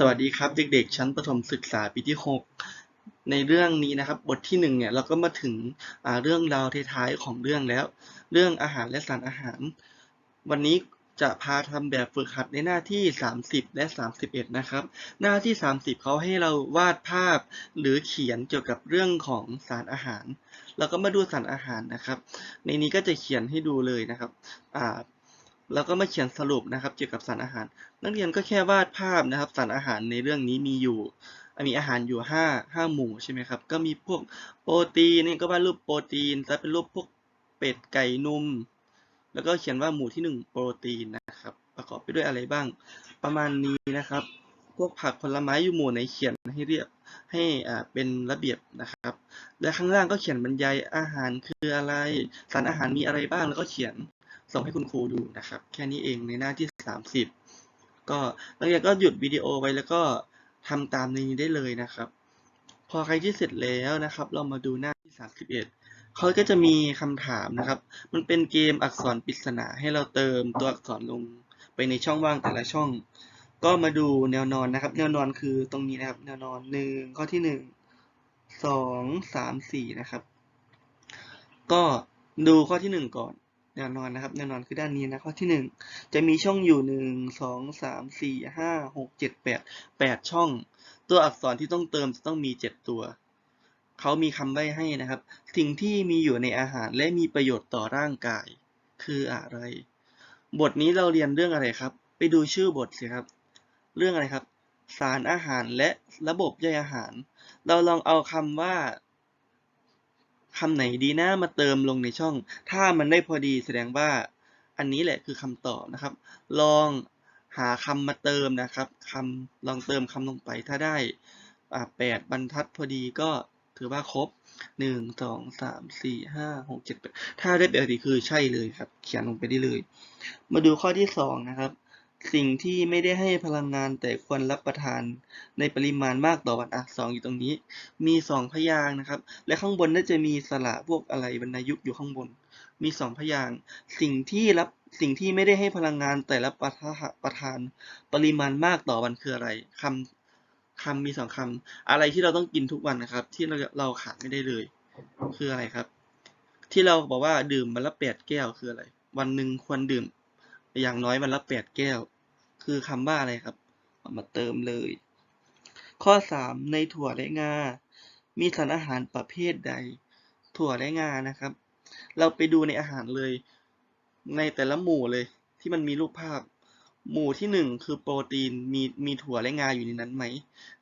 สวัสดีครับเด็กๆ ชั้นประถมศึกษาปีที่ 6 ในเรื่องนี้นะครับบทที่ 1 เนี่ยเราก็มาถึงเรื่องราวท้ายๆของเรื่องแล้ว เรื่องอาหารและสารอาหาร วันนี้จะพาทำแบบฝึกหัดในหน้าที่ 30 และ 31 นะครับ หน้าที่ 30 เขาให้เราวาดภาพหรือเขียนเกี่ยวกับเรื่องของสารอาหารเราก็มาดูสารอาหารนะครับ ในนี้ก็จะเขียนให้ดูเลยนะครับอ่า แล้วก็มาเขียนสรุปนะครับ เกี่ยวกับสารอาหาร นักเรียนก็แค่วาดภาพนะครับ สารอาหารในเรื่องนี้มีอยู่มีอาหารอยู่ห้าห้ามู่ใช่ไหมครับก็มีพวกโปรตีนนี่ก็วาดรูปโปรตีนแล้วเป็นรูปพวกเป็ดไก่นุ่มแล้วก็เขียนว่าหมู่ที่หนึ่งโปรตีนนะครับ ประกอบไปด้วยอะไรบ้าง ประมาณนี้นะครับ พวกผักผลไม้อยู่หมู่ไหนเขียนให้เรียบให้อ่าเป็นระเบียบนะครับ และข้างล่างก็เขียนบรรยายอาหารคืออะไร สารอาหารมีอะไรบ้างแล้วก็เขียน ส่งให้คุณครูดูนะครับ แค่นี้เองในหน้าที่ 30 ก็นักเรียนก็หยุดวิดีโอไว้แล้วก็ทำตามในนี้ได้เลยนะครับ พอใครที่เสร็จแล้วนะครับ เรามาดูหน้าที่ 31เขาก็จะมีคำถามนะครับ มันเป็นเกมอักษรปริศนาให้เราเติมตัวอักษรลงไปในช่องว่างแต่ละช่อง ก็มาดูแนวนอนนะครับ แนวนอนคือตรงนี้นะครับ แนวนอนหนึ่งข้อที่หนึ่งสองสามสี่นะครับ ก็ดูข้อที่หนึ่งก่อน แนวนอนนะครับแนวนอนคือด้านนี้นะข้อที่หนึ่งจะมีช่องอยู่หนึ่งสองสามสี่ห้าหกเจ็ดแปดแปดช่อง ตัวอักษรที่ต้องเติมจะต้องมีเจ็ดตัวเขามีคำใบ้ให้นะครับ สิ่งที่มีอยู่ในอาหารและมีประโยชน์ต่อร่างกาย คืออะไร บทนี้เราเรียนเรื่องอะไรครับ ไปดูชื่อบทสิครับ เรื่องอะไรครับ สารอาหารและระบบย่อยอาหาร เราลองเอาคำว่า คำไหนดีนะมาเติมลงในช่อง ถ้ามันได้พอดีแสดงว่าอันนี้แหละคือคำตอบนะครับ ลองหาคำมาเติมนะครับคำลองเติมคำลงไปถ้าได้แปดบรรทัดพอดีก็ถือว่าครบหนึ่งสองสามสี่ห้าหกเจ็ดแปดถ้าได้แบบนี้คือใช่เลยครับ เขียนลงไปได้เลย มาดูข้อที่สองนะครับ สิ่งที่ไม่ได้ให้พลังงานแต่ควรรับประทานในปริมาณมากต่อวันอะสองอยู่ตรงนี้ มีสองพยางนะครับ และข้างบนน่าจะมีสระพวกอะไรบรรยุกต์อยู่ข้างบน มีสองพยางสิ่งที่รับสิ่งที่ไม่ได้ให้พลังงานแต่รับประทะประทานปริมาณมากต่อวันคืออะไรคำคำมีสองคำอะไรที่เราต้องกินทุกวันนะครับ ที่เราเราขาดไม่ได้เลย คืออะไรครับ ที่เราบอกว่าดื่มวันละแปดแก้วคืออะไร วันหนึ่งควรดื่ม อย่างน้อยวันละแปดแก้ว คือคำว่าอะไรครับ เอามาเติมเลย ข้อสามในถั่วและงา มีสารอาหารประเภทใด ถั่วและงานะครับ เราไปดูในอาหารเลย ในแต่ละหมู่เลยที่มันมีรูปภาพ หมู่ที่หนึ่งคือโปรตีน มีมีถั่วและงาอยู่ในนั้นไหม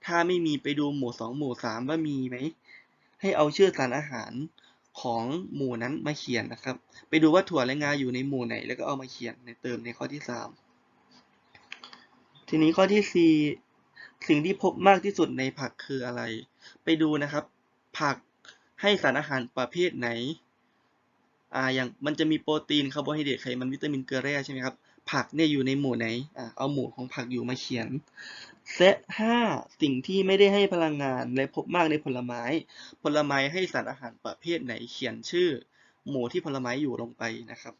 ถ้าไม่มีไปดูหมู่สองหมู่สามว่ามีไหม ให้เอาชื่อสารอาหาร ของหมู่นั้นมาเขียนนะครับ ไปดูว่าถั่วและงาอยู่ในหมู่ไหน แล้วก็เอามาเขียนในเติมในข้อที่สามทีนี้ข้อที่สี่สิ่งที่พบมากที่สุดในผักคืออะไร ไปดูนะครับ ผักให้สารอาหารประเภทไหนอ่าอย่างมันจะมีโปรตีนคาร์โบไฮเดรตไขมันวิตามินเกลือแร่ใช่ไหมครับ ผักเนี่ยอยู่ในหมู่ไหนอ่าเอาหมู่ของผักอยู่มาเขียนและห้าสิ่งที่ไม่ได้ให้พลังงานและพบมากในผลไม้ ผลไม้ให้สารอาหารประเภทไหนเขียนชื่อ หมู่ที่ผลไม้อยู่ลงไปนะครับ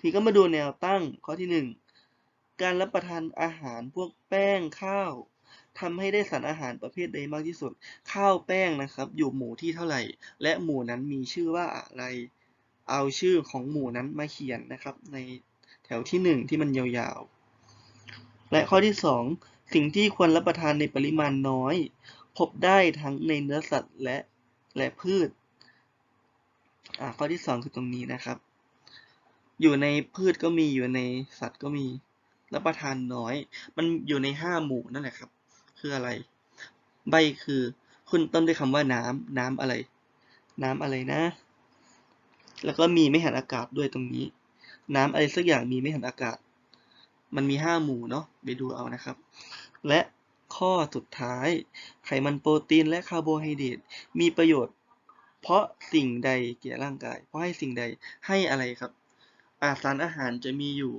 ทีก็มาดูแนวตั้งข้อที่หนึ่งการรับประทานอาหารพวกแป้งข้าวทำให้ได้สารอาหารประเภทใดมากที่สุด ข้าวแป้งนะครับ อยู่หมู่ที่เท่าไหร่ และหมู่นั้นมีชื่อว่าอะไร เอาชื่อของหมู่นั้นมาเขียนนะครับใน แถวที่หนึ่งที่มันยาวๆ และข้อที่สองสิ่งที่ควรรับประทานในปริมาณน้อย พบได้ทั้งในเนื้อสัตว์และและพืชอ่าข้อที่สองคือตรงนี้นะครับ อยู่ในพืชก็มีอยู่ในสัตว์ก็มีรับประทานน้อย มันอยู่ในห้าหมู่นั่นแหละครับ คืออะไร ใบคือคุณต้นด้วยคำว่าน้ำน้ำอะไร น้ำอะไรนะ แล้วก็มีไม่หันอากาศด้วยตรงนี้ น้ำอะไรสักอย่างมีไม่หันอากาศ มันมีห้าหมู่เนาะไปดูเอานะครับ และข้อสุดท้าย ไขมันโปรตีนและคาร์โบไฮเดรตมีประโยชน์ เพราะสิ่งใดแก่ร่างกาย เพราะให้สิ่งใดให้อะไรครับอาสารอาหารจะมีอยู่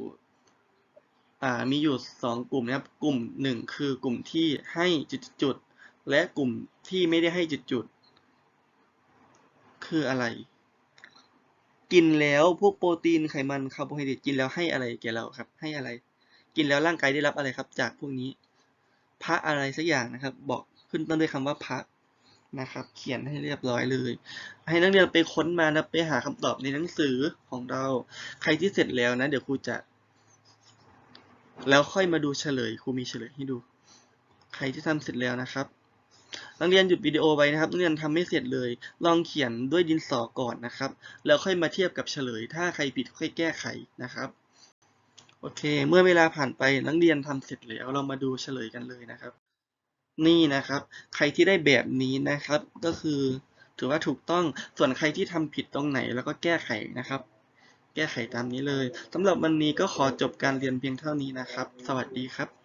อ่ามีอยู่สองกลุ่มนะครับ กลุ่มหนึ่งคือกลุ่มที่ให้จุดๆและกลุ่มที่ไม่ได้ให้จุดๆคืออะไร กินแล้วพวกโปรตีนไขมันคาร์โบไฮเดรตกินแล้วให้อะไรแก่เราครับ ให้อะไร กินแล้วร่างกายได้รับอะไรครับ จากพวกนี้ พระอะไรสักอย่างนะครับ บอกขึ้นต้นด้วยคำว่าพระนะครับ เขียนให้เรียบร้อยเลย ให้นักเรียนไปค้นมานะไปหาคำตอบในหนังสือของเรา ใครที่เสร็จแล้วนะ เดี๋ยวครูจะ แล้วค่อยมาดูเฉลยครูมีเฉลยให้ดู ใครที่ทำเสร็จแล้วนะครับ นักเรียนหยุดวิดีโอไว้นะครับนักเรียนทำไม่เสร็จเลย ลองเขียนด้วยดินสอก่อนนะครับ แล้วค่อยมาเทียบกับเฉลย ถ้าใครผิดค่อยแก้ไขนะครับ โอเค เมื่อเวลาผ่านไปนักเรียนทำเสร็จแล้วเรามาดูเฉลยกันเลยนะครับ นี่นะครับ ใครที่ได้แบบนี้นะครับ ก็คือถือว่าถูกต้องส่วนใครที่ทำผิดตรงไหนแล้วก็แก้ไขนะครับ แก้ไขตามนี้เลยสำหรับวันนี้ก็ขอจบการเรียนเพียงเท่านี้นะครับ สวัสดีครับ